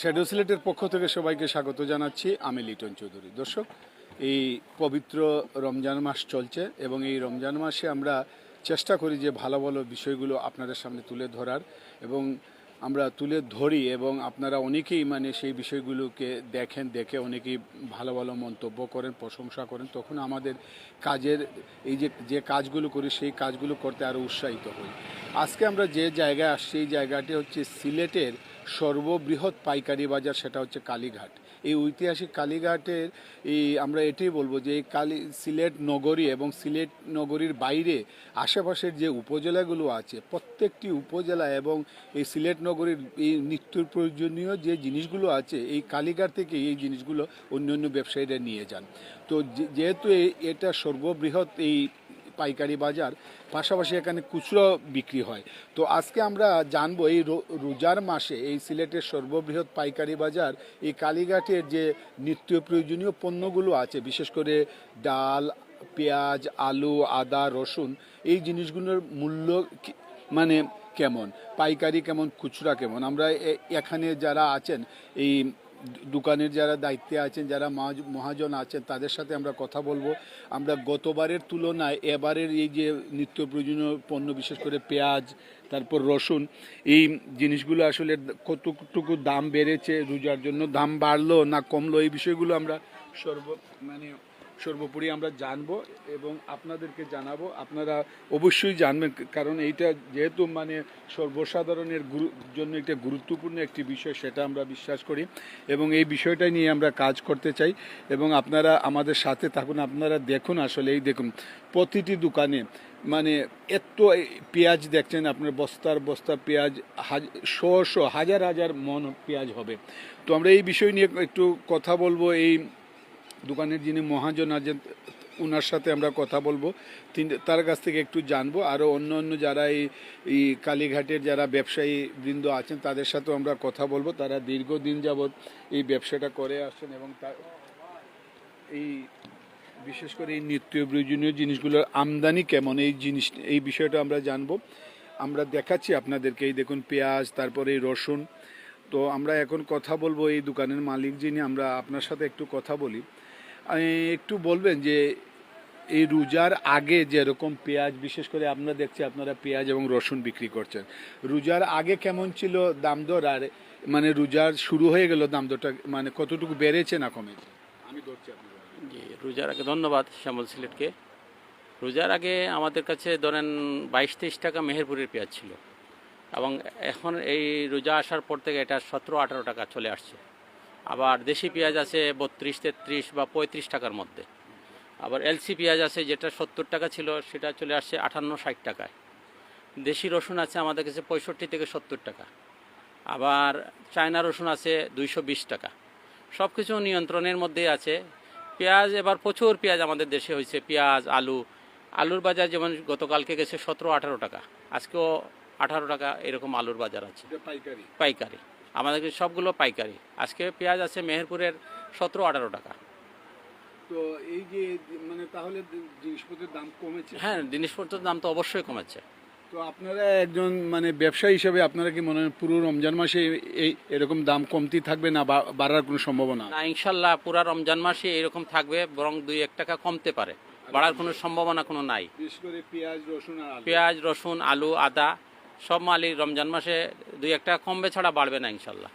Shadow সিলেটের পক্ষ থেকে সবাইকে স্বাগত জানাচ্ছি। আমি লিটন চৌধুরী। দর্শক, এই পবিত্র রমজান মাস চলছে এবং এই রমজান মাসে আমরা চেষ্টা করি যে ভালো ভালো বিষয়গুলো আপনাদের সামনে তুলে ধরার এবং আমরা তুলে ধরি এবং আপনারা অনেকেই মানে সেই বিষয়গুলোকে দেখেন, দেখে অনেকেই ভালো ভালো মন্তব্য করেন, প্রশংসা করেন। তখন আমাদের কাজের এই যে যে কাজগুলো করি, সেই কাজগুলো করতে আরও উৎসাহিত হই। আজকে আমরা যে জায়গায় আসছি, এই জায়গাটি হচ্ছে সিলেটের সর্ববৃহৎ পাইকারি বাজার সেটা হচ্ছে কালীঘাট। এই ঐতিহাসিক কালীঘাটের এই আমরা এটাই বলব যে এই কালী, সিলেট নগরী এবং সিলেট নগরীর বাইরে আশেপাশের যে উপজেলাগুলো আছে, প্রত্যেকটি উপজেলা এবং এই সিলেট নগরীর এই নিত্য প্রয়োজনীয় যে জিনিসগুলো আছে, এই কালীঘাট থেকে এই জিনিসগুলো অন্য অন্য ব্যবসায়ীরা নিয়ে যান। তো যেহেতু এটা সর্ববৃহৎ এই পাইকারি বাজার, পাশাপাশি এখানে খুচরো বিক্রি হয়। তো আজকে আমরা জানব এই রোজার মাসে এই সিলেটের সর্ববৃহৎ পাইকারি বাজার, এই কালীঘাটের যে নিত্য প্রয়োজনীয় পণ্যগুলো আছে, বিশেষ করে ডাল, পেঁয়াজ, আলু, আদা, রসুন, এই জিনিসগুলোর মূল্য মানে কেমন? পাইকারি কেমন, খুচরা কেমন? আমরা এখানে যারা আছেন, এই দোকানের যারা দায়িত্বে আছেন, যারা মহাজন আছেন, তাদের সাথে আমরা কথা বলব। আমরা গতবারের তুলনায় এবারের এই যে নিত্য প্রয়োজনীয় পণ্য, বিশেষ করে পেঁয়াজ, তারপর রসুন, এই জিনিসগুলো আসলে কতটুকু দাম বেড়েছে, রোজার জন্য দাম বাড়লো না কমলো, এই বিষয়গুলো আমরা সর্ব মানে সর্বোপরি আমরা জানব এবং আপনাদেরকে জানাব। আপনারা অবশ্যই জানবেন কারণ এইটা যেহেতু মানে সর্বসাধারণের গুরু- জন্য একটা গুরুত্বপূর্ণ একটি বিষয়, সেটা আমরা বিশ্বাস করি এবং এই বিষয়টা নিয়ে আমরা কাজ করতে চাই। এবং আপনারা আমাদের সাথে থাকুন, আপনারা দেখুন আসলে, এই দেখুন, প্রতিটি দোকানে মানে এত পেঁয়াজ দেখছেন আপনার, বস্তার বস্তা পেঁয়াজ শো শো, হাজার হাজার মন পেঁয়াজ হবে। তো আমরা এই বিষয় নিয়ে একটু কথা বলব, এই দোকানের যিনি মহাজন আছেন ওনার সাথে আমরা কথা বলব। তিনি, তার কাছ থেকে একটু জানব। আরও অন্য অন্য যারা এই এই কালীঘাটের যারা ব্যবসায়ী বৃন্দ আছেন, তাদের সাথেও আমরা কথা বলব। তারা দীর্ঘদিন যাবৎ এই ব্যবসাটা করে আসছেন এবং তার, এই, বিশেষ করে এই নিত্য প্রয়োজনীয় জিনিসগুলোর আমদানি কেমন, এই জিনিস, এই বিষয়টা আমরা জানব। আমরা দেখাচ্ছি আপনাদেরকে। এই দেখুন পেঁয়াজ, তারপরে এই রসুন। তো আমরা এখন কথা বলব এই দোকানের মালিক যিনি, আমরা আপনার সাথে একটু কথা বলি। একটু বলবেন যে এই রোজার আগে যেরকম পেঁয়াজ, বিশেষ করে আমরা দেখছি আপনারা পেঁয়াজ এবং রসুন বিক্রি করছেন, রোজার আগে কেমন ছিল দাম দর? আর মানে রোজার শুরু হয়ে গেল দাম দরটা মানে কতটুকু বেড়েছে না কমেছে আমি ধরছি আপনার রোজার আগে ধন্যবাদ শ্যামল সিলেটকে। রোজার আগে আমাদের কাছে ধরেন বাইশ তেইশ টাকা মেহেরপুরের পেঁয়াজ ছিল। এবং এখন এই রোজা আসার পর থেকে এটা সতেরো আঠারো টাকা চলে আসছে। আবার দেশি পেঁয়াজ আছে বত্রিশ তেত্রিশ বা পঁয়ত্রিশ টাকার মধ্যে। আবার এলসি পেঁয়াজ আছে যেটা সত্তর টাকা ছিল সেটা চলে আসছে আটান্ন ষাট টাকায়। দেশি রসুন আছে আমাদের কাছে পঁয়ষট্টি থেকে সত্তর টাকা। আবার চায়না রসুন আছে দুইশো বিশ টাকা। সব কিছু নিয়ন্ত্রণের মধ্যে আছে। পেঁয়াজ এবার প্রচুর পেঁয়াজ আমাদের দেশে হয়েছে পেঁয়াজ আলু। আলুর বাজার যেমন গতকালকে গেছে সতেরো আঠারো টাকা। আজকেও আঠারো টাকা এরকম আলুর বাজার আছে। পাইকারি? পাইকারি। আমাদের সবগুলো পাইকারি। আজকে পেঁয়াজ আছে মেহেরপুরের সতেরো আঠারো টাকা। তো এই যে মানে তাহলে জিনিসপত্রের দাম কমেছে? হ্যাঁ জিনিসপত্রের দাম তো অবশ্যই কমেছে। তো আপনারা একজন মানে ব্যবসায়ী হিসেবে আপনারা কি মনে হয় পুরো রমজান মাসে এই এরকম দাম কমতি থাকবে না বাড়ার কোনো সম্ভাবনা না ইনশাল্লাহ পুরো রমজান মাসে এরকম থাকবে বরং দুই এক টাকা কমতে পারে। বাড়ার কোনো সম্ভাবনা কোনো নাই। বিশেষ করে পেঁয়াজ রসুন পেঁয়াজ রসুন আলু আদা সব মালই রমজান মাসে দুই একটা কমবে ছাড়া বাড়বে না ইনশাল্লাহ।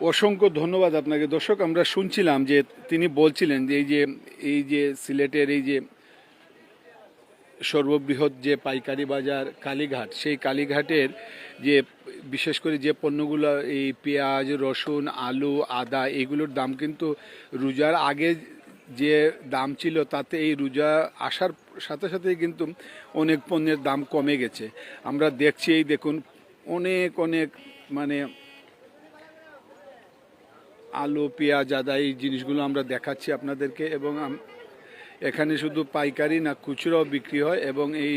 অসংখ্য ধন্যবাদ আপনাকে। দর্শক আমরা শুনছিলাম যে তিনি বলছিলেন যে এই যে এই যে সিলেটের এই যে সর্ববৃহৎ যে পাইকারি বাজার কালীঘাট সেই কালীঘাটের যে বিশেষ করে যে পণ্যগুলো এই পেঁয়াজ রসুন আলু আদা এগুলোর দাম কিন্তু রোজার আগে যে দাম ছিল তাতে এই রোজা আসার সাথে সাথেই কিন্তু অনেক পণ্যের দাম কমে গেছে। আমরা দেখছি এই দেখুন, অনেক অনেক মানে আলু, পেঁয়াজ, আদা এই জিনিসগুলো আমরা দেখাচ্ছি আপনাদেরকে এবং এখানে শুধু পাইকারি না, খুচরাও বিক্রি হয় এবং এই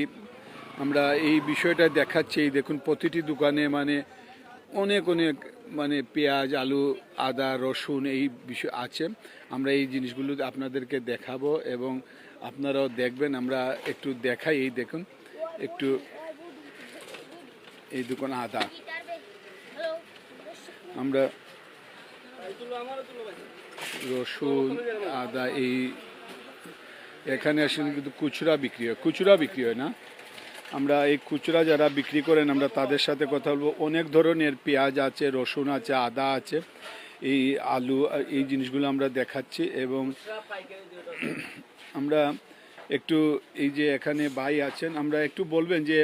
আমরা এই বিষয়টা দেখাচ্ছি। এই দেখুন, প্রতিটি দোকানে মানে অনেক অনেক মানে পেঁয়াজ, আলু, আদা, রসুন এই বিষয় আছে। আমরা এই জিনিসগুলো আপনাদেরকে দেখাবো এবং আপনারাও দেখবেন, আমরা একটু দেখাই, এই দেখুন, একটু এই দোকান আদা। আমরা রসুন, আদা, এই, এখানে আসলে কিন্তু খুচরা বিক্রি হয়। খুচরা বিক্রি হয় না? আমরা এই খুচরা যারা বিক্রি করেন আমরা তাদের সাথে কথা বলব। অনেক ধরনের পেঁয়াজ আছে রসুন আছে আদা আছে। এই আলু এই জিনিসগুলো আমরা দেখাচ্ছি এবং আমরা একটু এই যে এখানে ভাই আছেন আমরা একটু বলবেন যে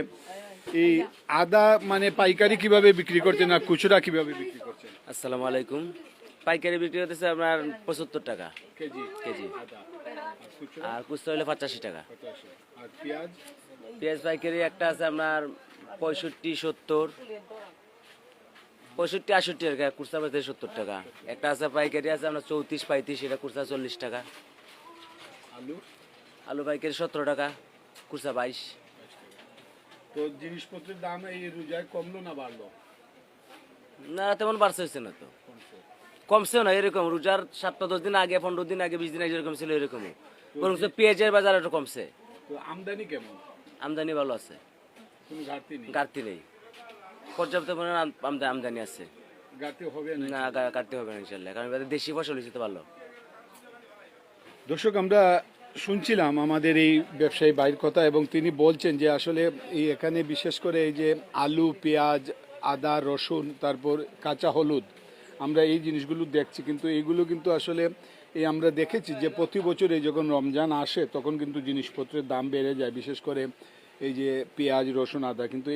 এই আদা মানে পাইকারি কীভাবে বিক্রি করছেন আর খুচরা কীভাবে বিক্রি করছেন? আসসালামু আলাইকুম। পাইকারি বিক্রি হতেছে আপনার পঁচাত্তর টাকা। কেজি? কেজি। আর খুচরা? হলে পঁচাশি টাকা। আর পেঁয়াজ? পেঁয়াজ পাইকারি একটা আছে আপনার পঁয়ষট্টি সত্তর। পঁয়ষট্টি আষট্টি টাকা কুর্সা পাইতে সত্তর টাকা। একটা আছে পাইকারি আছে আপনার চৌত্রিশ পঁয়ত্রিশ এটা কুর্সা চল্লিশ টাকা। আলু? আলু পাইকারি সতেরো টাকা কুর্সা বাইশ। তো জিনিসপত্রের দাম এই রোজায় কমলো না বাড়লো? না তেমন বাড়ছে হয়েছে না তো। কমছেও না এরকম। রোজার সাতটা দশ দিন আগে পনেরো দিন আগে বিশ দিন আগে যেরকম ছিল এরকম বরং পেঁয়াজের বাজার একটু কমছে। আমদানি কেমন? আমদানি ভালো আছে। ঘাটতি নেই? পর্যাপ্ত পরিমাণ আমদানি আছে। না? না কাটতে হবে না ইনশাল্লাহ কারণ দেশি ফসল হয়েছে তো ভালো। দর্শক আমরা শুনছিলাম আমাদের এই ব্যবসায়ী বাইর কথা এবং তিনি বলছেন যে আসলে এই এখানে বিশেষ করে এই যে আলু পেঁয়াজ আদা রসুন তারপর কাঁচা হলুদ আমরা এই জিনিসগুলো দেখছি কিন্তু এইগুলো কিন্তু আসলে এই আমরা দেখেছি যে প্রতি বছর যখন রমজান আসে, তখন কিন্তু জিনিসপত্রের দাম বেড়ে যায়, বিশেষ করে এই যে পেঁয়াজ, রসুন, আদা। কিন্তু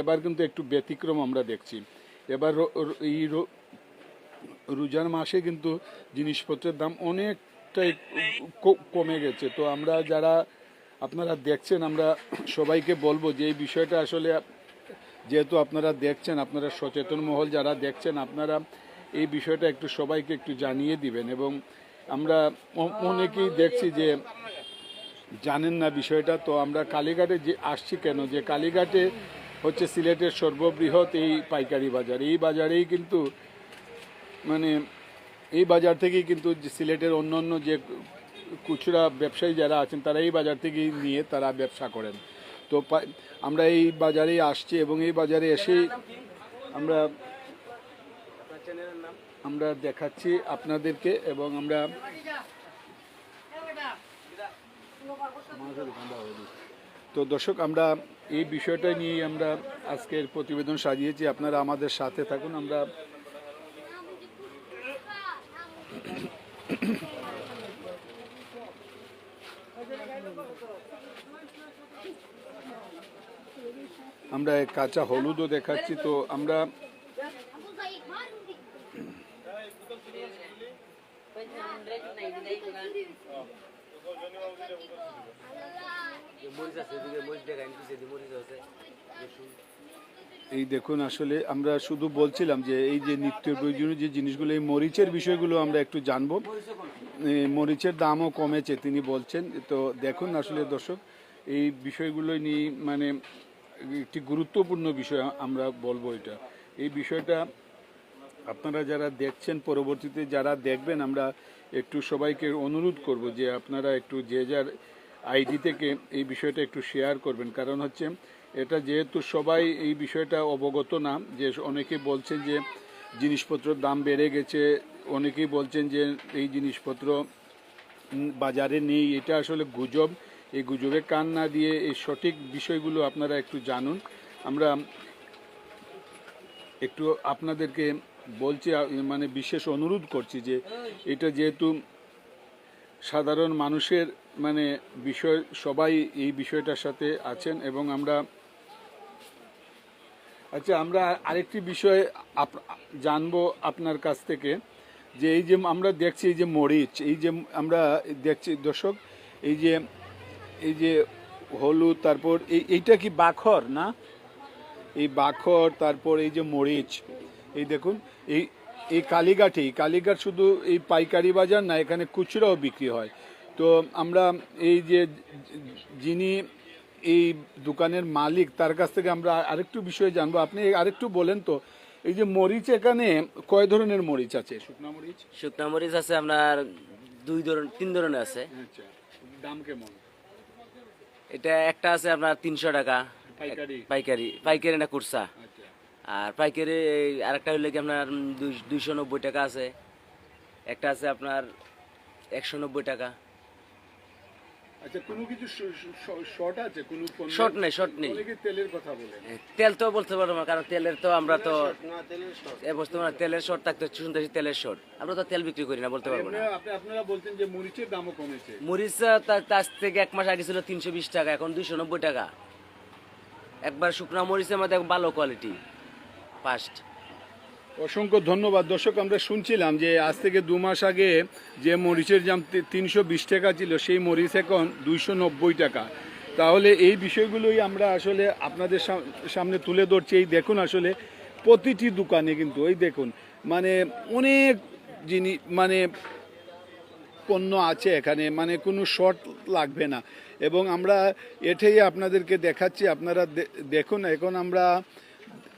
এবার কিন্তু একটু ব্যতিক্রম আমরা দেখছি। এবার এই রোজার মাসে কিন্তু জিনিসপত্রের দাম অনেকটাই কমে গেছে। তো আমরা যারা আপনারা দেখছেন, আমরা সবাইকে বলব যে এই বিষয়টা আসলে যেহেতু আপনারা দেখছেন, আপনারা সচেতন মহল যারা দেখছেন, আপনারা এই বিষয়টা একটু সবাইকে একটু জানিয়ে দিবেন এবং আমরা অনেকেই দেখছি যে জানেন না বিষয়টা, তো আমরা কালীঘাটে যে আসছি কেন? যে কালীঘাটে হচ্ছে সিলেটের সর্ববৃহৎ এই পাইকারি বাজার। এই বাজারেই কিন্তু মানে এই বাজার থেকেই কিন্তু সিলেটের অন্য অন্য যে খুচরা ব্যবসায়ী যারা আছেন, তারা এই বাজার থেকেই নিয়ে তারা ব্যবসা করেন। তো আমরা এই বাজারেই আসছি এবং এই বাজারে এসেই আমরা আমরা দেখাচ্ছি আপনাদেরকে এবং আমরা তো দর্শক, আমরা এই বিষয়টা নিয়েই আমরা আজকের প্রতিবেদন সাজিয়েছি। আপনারা আমাদের সাথে থাকুন, আমরা আমরা কাঁচা হলুদও দেখাচ্ছি। তো আমরা মরিচ আছে এদিকে মরিচ দেখায় নিচে মরিচ আছে এই দেখুন, আসলে আমরা শুধু বলছিলাম যে এই যে নিত্য প্রয়োজনীয় যে জিনিসগুলো, এই মরিচের বিষয়গুলো আমরা একটু জানব। মরিচের দামও কমেছে, তিনি বলছেন। তো দেখুন, আসলে দর্শক, এই বিষয়গুলো নিয়ে মানে একটি গুরুত্বপূর্ণ বিষয় আমরা বলব এটা। এই বিষয়টা আপনারা যারা দেখছেন পরবর্তীতে, যারা দেখবেন, আমরা একটু সবাইকে অনুরোধ করব যে আপনারা একটু যে যার আইডি থেকে এই বিষয়টা একটু শেয়ার করবেন। কারণ হচ্ছে, এটা যেহেতু সবাই এই বিষয়টা অবগত না, যে অনেকে বলছেন যে জিনিসপত্রের দাম বেড়ে গেছে, অনেকেই বলছেন যে এই জিনিসপত্র বাজারে নেই, এটা আসলে গুজব। এই গুজবে কান না দিয়ে এই সঠিক বিষয়গুলো আপনারা একটু জানুন। আমরা একটু আপনাদেরকে বলছি মানে বিশেষ অনুরোধ করছি যে এটা যেহেতু সাধারণ মানুষের মানে বিষয়, সবাই এই বিষয়টার সাথে আছেন এবং আমরা আচ্ছা আমরা আরেকটি বিষয় জানব আপনার কাছ থেকে, যে এই যে আমরা দেখছি এই যে মরিচ, এই যে আমরা দেখছি দর্শক, এই যে এই যে হলুদ, তারপর এই, এইটা কি বাখর না? এই বাখর, তারপর এই যে মরিচ এই দেখুন এই এই কালীঘাটেই কালীঘাট শুধু এই পাইকারি বাজার না এখানে খুচরাও বিক্রি হয়। তো আমরা এই যে যিনি এই দোকানের মালিক তার কাছ থেকে আমরা আরেকটু বিষয়ে জানব। আপনি আরেকটু বলেন তো এই যে মরিচ এখানে কয় ধরনের মরিচ আছে? শুকনা মরিচ? শুকনা মরিচ আছে আপনার দুই ধরনের তিন ধরনের আছে। আচ্ছা দাম কেমন? এটা একটা আছে আপনার তিনশো টাকা। পাইকারি পাইকারি পাইকারি না কুরসা। আচ্ছা। আর পাইকারি এই আরেকটা হইলে কি আপনার দুইশো নব্বই টাকা আছে। একটা আছে আপনার একশো নব্বই টাকা। আচ্ছা কোনো কিছু শর্ট নেই, নেই। তেল তো বলতে পারব না কারণ তেলের তো আমরা তো বর্তমানে তেলের শর্ট। থাকতে শুনতেছি তেলের শর্ট। আমরা তো তেল বিক্রি করি না বলতে পারব না। আপনারা বলছেন যে মরিচের দামও কমেছে। মরিচ তার তার থেকে এক মাস আগে ছিল তিনশো বিশ টাকা এখন দুইশো নব্বই টাকা। একবার শুকনা মরিচের মধ্যে ভালো কোয়ালিটি ফার্স্ট। অসংখ্য ধন্যবাদ। দর্শক, আমরা শুনছিলাম যে আজ থেকে দু মাস আগে যে মরিচের দাম তিনশো বিশ টাকা ছিল, সেই মরিচ এখন দুইশো নব্বই টাকা। তাহলে এই বিষয়গুলোই আমরা আসলে আপনাদের সাম- সামনে তুলে ধরছি। এই দেখুন আসলে প্রতিটি দোকানে কিন্তু ওই দেখুন মানে অনেক জিনিস মানে পণ্য আছে এখানে মানে কোনো শর্ট লাগবে না। এবং আমরা এটাই আপনাদেরকে দেখাচ্ছি, আপনারা দেখুন, এখন আমরা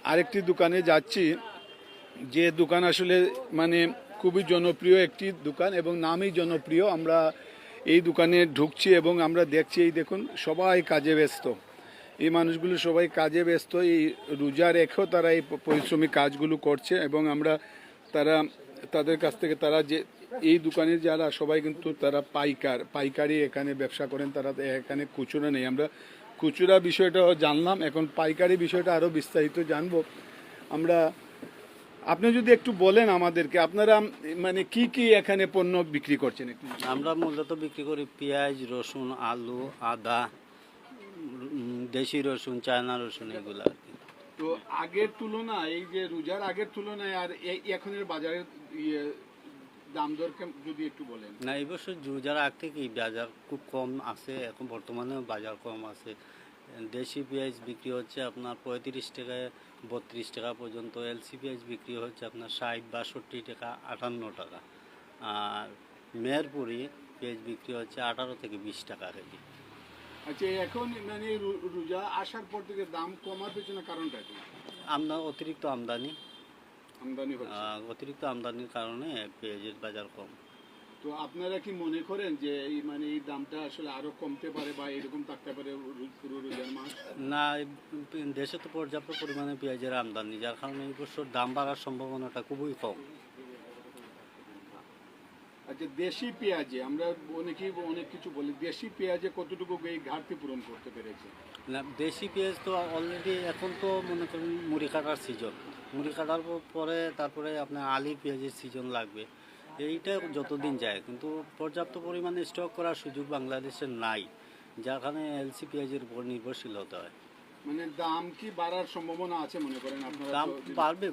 আরেকটি দোকানে যাচ্ছি। যে দোকান আসলে মানে খুবই জনপ্রিয় একটি দোকান এবং নামই জনপ্রিয়। আমরা এই দোকানে ঢুকছি এবং আমরা দেখছি, এই দেখুন, সবাই কাজে ব্যস্ত। এই মানুষগুলো সবাই কাজে ব্যস্ত, এই রোজা রেখেও তারা এই প- পরিশ্রমিক কাজগুলো করছে এবং আমরা তারা, তাদের কাছ থেকে তারা যে, এই দোকানের যারা সবাই কিন্তু তারা পাইকার, পাইকারি এখানে ব্যবসা করেন, তারা এখানে খুচরা নেই। আমরা খুচরা বিষয়টাও জানলাম এখন পাইকারি বিষয়টা আরও বিস্তারিত জানব। আমরা আপনি যদি একটু বলেন আমাদেরকে আপনারা মানে কি কি এখানে পণ্য বিক্রি করছেন একটু? আমরা মূলত বিক্রি করি পেঁয়াজ রসুন আলু আদা দেশি রসুন চায়না রসুন এগুলো আর কি। তো আগের তুলনায় এই যে রোজার আগের তুলনায় আর এই এখনের বাজারের ইয়ে দাম দর যদি একটু বলেন। না এই বছর রোজার আগ থেকেই বাজার খুব কম আছে এখন বর্তমানে বাজার কম আছে। দেশি পেঁয়াজ বিক্রি হচ্ছে আপনার পঁয়ত্রিশ টাকায় বত্রিশ টাকা পর্যন্ত। এলসি পেঁয়াজ বিক্রি হচ্ছে আপনার ষাট বাষট্টি টাকা আটান্ন টাকা। আর মেহেরপুরি পেঁয়াজ বিক্রি হচ্ছে আঠারো থেকে বিশ টাকা কেজি। আচ্ছা এখন মানে রোজা আসার পর থেকে দাম কমার পেছনে কারণটা কি? আমদা অতিরিক্ত আমদানি। আমদানি হচ্ছে? অতিরিক্ত আমদানির কারণে পেঁয়াজের বাজার কম। তো আপনারা কি মনে করেন যে এই মানে এই দামটা আসলে আরও কমতে পারে বা এরকম থাকতে পারে পুরো রোজার মাস? না দেশে তো পর্যাপ্ত পরিমাণে পেঁয়াজের আমদানি যার কারণে এই বছর দাম বাড়ার সম্ভাবনাটা খুবই কম। আচ্ছা দেশি পেঁয়াজে আমরা অনেকেই অনেক কিছু বলি দেশি পেঁয়াজে কতটুকু এই ঘাটতি পূরণ করতে পেরেছে? না দেশি পেঁয়াজ তো অলরেডি এখন তো মনে করেন মুড়ি কাটার সিজন মুড়ি কাটার পরে তারপরে আপনার আলি পেঁয়াজের সিজন লাগবে। এইটা যতদিন যায় কিন্তু পর্যাপ্ত পরিমাণে স্টক করার সুযোগ বাংলাদেশের নাই যার কারণে এলসি পেঁয়াজের উপর নির্ভরশীল হতে হয়। মানে দাম কি বাড়ার সম্ভাবনা আছে মনে করেন আপনারা দাম বাড়বে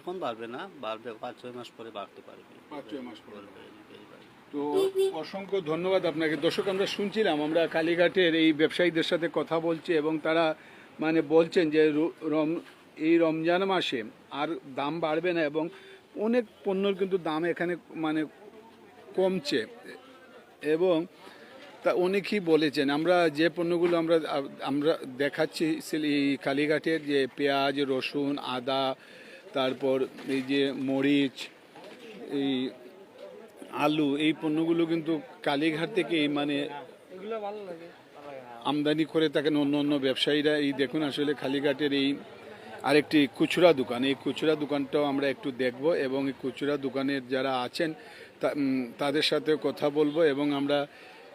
এখন বাড়বে না বাড়বে পাঁচ ছয় মাস পরে বাড়তে পারবে। পাঁচ ছয় মাস পরে। তো অসংখ্য ধন্যবাদ আপনাকে। দর্শক, আমরা শুনছিলাম, আমরা কালীঘাটের এই ব্যবসায়ীদের সাথে কথা বলছি এবং তারা মানে বলছেন যে রম, এই রমজান মাসে আর দাম বাড়বে না এবং অনেক পণ্যর কিন্তু দাম এখানে মানে কমছে। এবং তা অনেকেই বলেছেন, আমরা যে পণ্যগুলো আমরা আমরা দেখাচ্ছি এই কালীঘাটের যে পেঁয়াজ, রসুন, আদা, তারপর এই যে মরিচ, এই আলু, এই পণ্যগুলো কিন্তু কালীঘাট থেকে মানে আমদানি করে থাকেন অন্য অন্য ব্যবসায়ীরা। এই দেখুন আসলে কালীঘাটের এই আরেকটি খুচরা দোকান। এই খুচরা দোকানটাও আমরা একটু দেখব এবং এই খুচরা দোকানের যারা আছেন তাদের সাথে কথা বলব এবং আমরা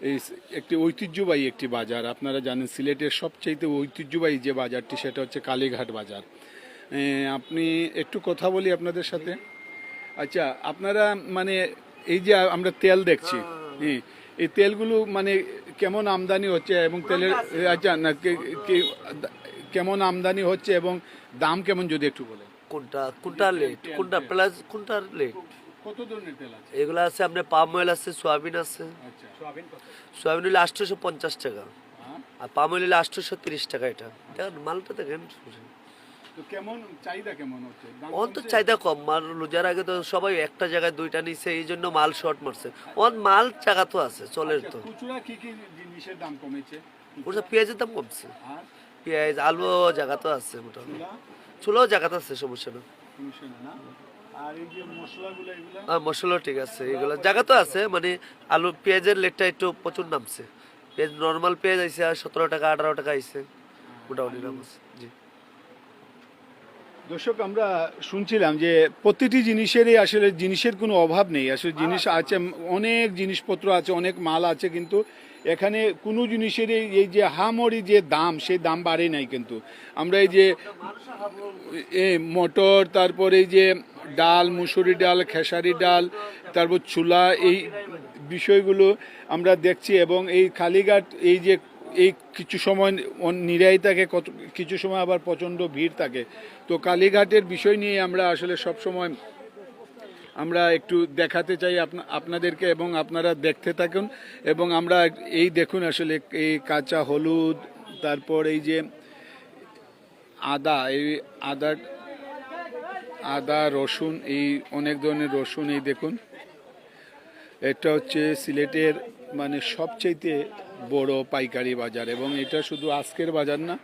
এই একটি ঐতিহ্যবাহী একটি বাজার। আপনারা জানেন সিলেটের সবচাইতে ঐতিহ্যবাহী যে বাজারটি, সেটা হচ্ছে কালীঘাট বাজার। আপনি একটু কথা বলি আপনাদের সাথে? আচ্ছা আপনারা মানে এই যে আমরা তেল দেখছি হ্যাঁ, এই তেলগুলো মানে কেমন আমদানি হচ্ছে এবং তেলের আচ্ছা না কেমন আমদানি হচ্ছে এবং দাম কেমন যদি একটু বলেন? কোনটা কোনটা লেট কোনটা প্লাস কোনটা লেট কত ধরনের তেল আছে? এগুলো আছে আপনার পাম অয়েল আছে সোয়াবিন আছে। আচ্ছা। সোয়াবিন হলে আটশোশো পঞ্চাশ টাকা। হ্যাঁ। আর পাম অয়েল হলে আটশোশো তিরিশ টাকা এটা। দেখেন মালটা দেখেন কেমন চাহিদা কেমন হচ্ছে? দাম অন তো চাহিদা কম মাল রোজার আগে তো সবাই একটা জায়গায় দুইটা নিছে এই জন্য মাল শর্ট মারছে। মাল জায়গা তো আছে চলের আচ্ছা, তো। খুচরা কি কি জিনিসের দাম কমেছে? ওটা পেঁয়াজের দাম কমছে। পেঁয়াজ আলু জায়গা তো আছে মোটামুটি। চুলাও জায়গা তো আছে সমস্যা না। মশলা ঠিক আছে এগুলো জায়গা তো আছে মানে আলু পেঁয়াজের লেটটা একটু প্রচুর নামছে। পেঁয়াজ নর্মাল পেঁয়াজ আইসে আর সতেরো টাকা আঠারো টাকা আইসে মোটামুটি নাম আছে। জি দর্শক আমরা শুনছিলাম যে প্রতিটি জিনিসেরই আসলে জিনিসের কোনো অভাব নেই। আসলে জিনিস আছে অনেক জিনিসপত্র আছে অনেক মাল আছে কিন্তু এখানে কোনো জিনিসেরই এই যে হামরি যে দাম সেই দাম বাড়ে নাই কিন্তু। আমরা এই যে এ মটর তারপরে এই যে ডাল মুসুরি ডাল খেসারি ডাল তারপর চুলা এই বিষয়গুলো আমরা দেখছি এবং এই কালীঘাট এই যে এই কিছু সময় নিরাই থাকে, কত, কিছু সময় আবার প্রচণ্ড ভিড় থাকে। তো কালীঘাটের বিষয় নিয়ে আমরা আসলে সব সময় আমরা একটু দেখাতে চাই আপনা- আপনাদেরকে এবং আপনারা দেখতে থাকুন এবং আমরা এই দেখুন আসলে এই কাঁচা হলুদ, তারপর এই যে আদা, এই আদা আদা, রসুন, এই অনেক ধরনের রসুন এই দেখুন। এটা হচ্ছে সিলেটের মানে সবচাইতে বড় পাইকারি বাজার এবং এটা শুধু আজকের বাজার না,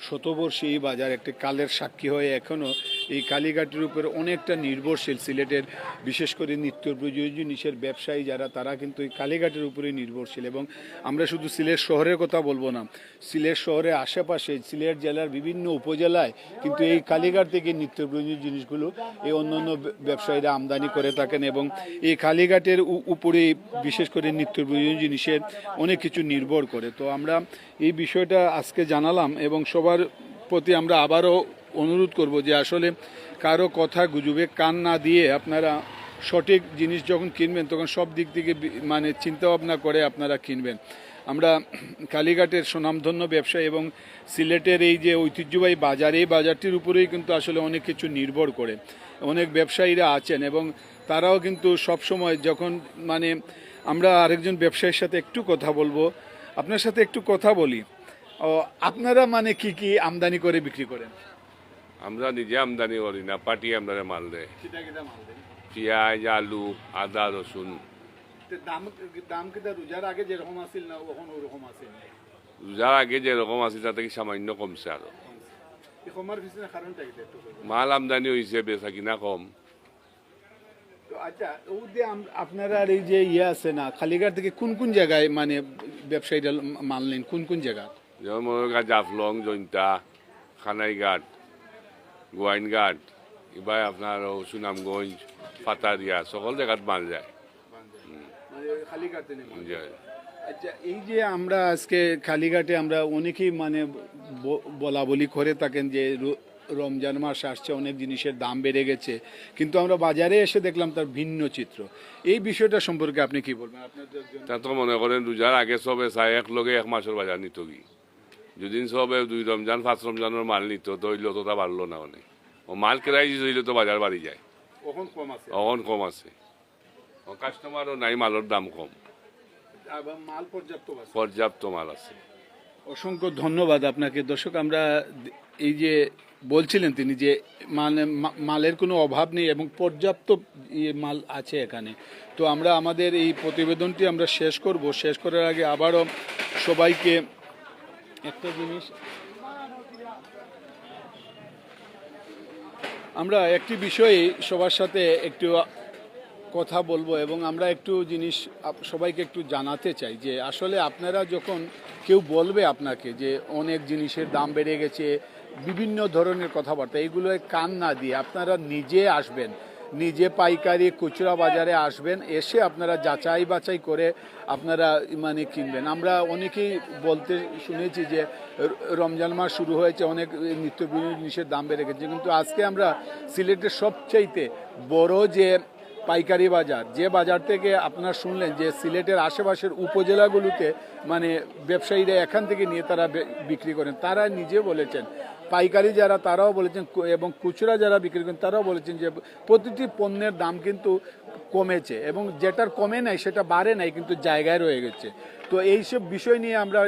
শতবর্ষী বাজার একটি কালের সাক্ষী হয়ে এখনও এই কালীঘাটের উপর অনেকটা নির্ভরশীল সিলেটের, বিশেষ করে নিত্য প্রয়োজনীয় জিনিসের ব্যবসায়ী যারা, তারা কিন্তু এই কালীঘাটের উপরেই নির্ভরশীল এবং আমরা শুধু সিলেট শহরের কথা বলব না, সিলেট শহরের আশেপাশে, সিলেট জেলার বিভিন্ন উপজেলায় কিন্তু এই কালীঘাট থেকে নিত্য প্রয়োজনীয় জিনিসগুলো এই অন্যান্য ব্যবসায়ীরা আমদানি করে থাকেন এবং এই কালীঘাটের উপরে বিশেষ করে নিত্য প্রয়োজনীয় জিনিসের অনেক কিছু নির্ভর করে। তো আমরা এই বিষয়টা আজকে জানালাম এবং সবার প্রতি আমরা আবারও অনুরোধ করব যে আসলে কারও কথা গুজবে, কান না দিয়ে আপনারা সঠিক জিনিস যখন কিনবেন, তখন সব দিক থেকে মানে চিন্তা ভাবনা করে আপনারা কিনবেন। আমরা কালীঘাটের সুনামধন্য ব্যবসা এবং সিলেটের এই যে ঐতিহ্যবাহী বাজার, এই বাজারটির উপরেই কিন্তু আসলে অনেক কিছু নির্ভর করে। অনেক ব্যবসায়ীরা আছেন এবং তারাও কিন্তু সব সময় যখন মানে আমরা আরেকজন ব্যবসায়ীর সাথে একটু কথা বলব, আপনার সাথে একটু কথা বলি। আপনারা মানে কি কি আমদানি করে বিক্রি করেন? আমরা নিজে আমদানি করি না পাটি আমদানি মাল দেয়। পেঁয়াজ আলু আদা রসুন। দাম দাম রোজার আগে যেরকম আছিল না এখন ওরকম আছে যার আগে যেরকম আছে তাতে কি সামান্য কমছে আরও? মাল আমদানি হয়েছে বেচা কিনা কম। আচ্ছা ও যে আপনারা আর এই যে ইয়ে আছে না খালিঘাট থেকে কোন কোন জায়গায় মানে ব্যবসায়ীরা মাল নেন কোন কোন জায়গা যেমন মনে জাফলং জৈন্তা খানাইঘাট। গোয়াইনঘাট এবার আপনার সুনামগঞ্জ পাতারিয়া সকল জায়গাত মাল যায়। মানে খালিঘাটে যায়। আচ্ছা এই যে আমরা আজকে কালীঘাটে আমরা অনেকেই মানে বলা বলি করে থাকেন যে রমজান মাস আসছে অনেক জিনিসের দাম বেড়ে গেছে। কিন্তু আমরা বাজারে এসে দেখলাম তার ভিন্ন চিত্র। এই বিষয়টা সম্পর্কে আপনি কি বলবেন? তা তো মনে করেন রোজার আগে সবে এক লগে এক মাসের বাজার নিত কি? যদি সবে দুই রমজান পাঁচ রমজানের মাল নিত তো হইল তো বাড়লো না অনেক। ও মাল কেরাই হইলে তো বাজার বাড়ি যায়। কখন কম আছে? অহন কম আছে। ও কাস্টমারও নাই মালের দাম কম। মাল পর্যাপ্ত আছে? পর্যাপ্ত মাল আছে। অসংখ্য ধন্যবাদ আপনাকে। দর্শক আমরা এই যে বলছিলেন তিনি যে মানে মা- মালের কোনো অভাব নেই এবং পর্যাপ্ত ইয়ে মাল আছে এখানে। তো আমরা আমাদের এই প্রতিবেদনটি আমরা শেষ করব। শেষ করার আগে আবারও সবাইকে একটা জিনিস। আমরা একটি বিষয়ে সবার সাথে একটু কথা বলব এবং আমরা একটু জিনিস সবাইকে একটু জানাতে চাই যে আসলে আপনারা যখন কেউ বলবে আপনাকে যে অনেক জিনিসের দাম বেড়ে গেছে, বিভিন্ন ধরনের কথাবার্তা এগুলো কান না দিয়ে আপনারা নিজে আসবেন। নিজে পাইকারি খুচরা বাজারে আসবেন, এসে আপনারা যাচাই বাছাই করে আপনারা মানে কিনবেন। আমরা অনেকেই বলতে শুনেছি যে, রমজান মাস শুরু হয়েছে, অনেক নিত্য জিনিসের দাম বেড়ে গেছে। কিন্তু আজকে আমরা সিলেটের সবচাইতে বড় যে পাইকারি বাজার, যে বাজার থেকে আপনারা শুনলেন যে সিলেটের আশেপাশের উপজেলাগুলোতে মানে ব্যবসায়ীরা এখান থেকে নিয়ে তারা বিক্রি করেন, তারা নিজে বলেছেন পাইকারি যারা, তারাও বলেছেন এবং খুচরা যারা বিক্রি করেন, তারাও বলেছেন যে প্রতিটি পণ্যের দাম কিন্তু কমেছে এবং যেটার কমে নাই, সেটা বাড়ে নাই, কিন্তু জায়গায় রয়ে গেছে। তো এইসব বিষয় নিয়ে আমরা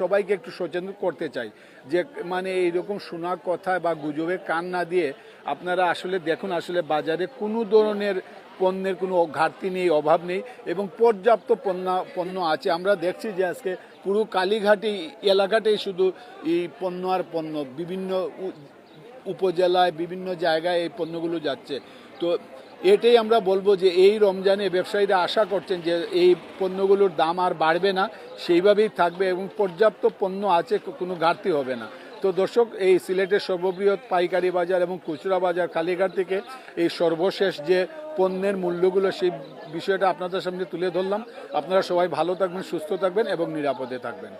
সবাইকে একটু সচেতন করতে চাই যে মানে এইরকম শোনা কথা বা গুজবে কান না দিয়ে আপনারা আসলে দেখুন, আসলে বাজারে কোনো ধরনের পণ্যের কোনো ঘাটতি নেই, অভাব নেই এবং পর্যাপ্ত পণ্য পণ্য আছে। আমরা দেখছি যে আজকে পুরো কালীঘাটি, এলাকাতেই শুধু এই পণ্য আর পণ্য, বিভিন্ন উপজেলায়, বিভিন্ন জায়গায় এই পণ্যগুলো যাচ্ছে। তো এটাই আমরা বলব যে এই রমজানে ব্যবসায়ীরা আশা করছেন যে এই পণ্যগুলোর দাম আর বাড়বে না, সেইভাবেই থাকবে এবং পর্যাপ্ত পণ্য আছে কোনো ঘাটতি হবে না। তো দর্শক, এই সিলেটের সর্ববৃহৎ পাইকারি বাজার এবং খুচরা বাজার কালীঘাট থেকে এই সর্বশেষ যে পণ্যের মূল্যগুলো সেই বিষয়টা আপনাদের সামনে তুলে ধরলাম। আপনারা সবাই ভালো থাকবেন, সুস্থ থাকবেন এবং নিরাপদে থাকবেন।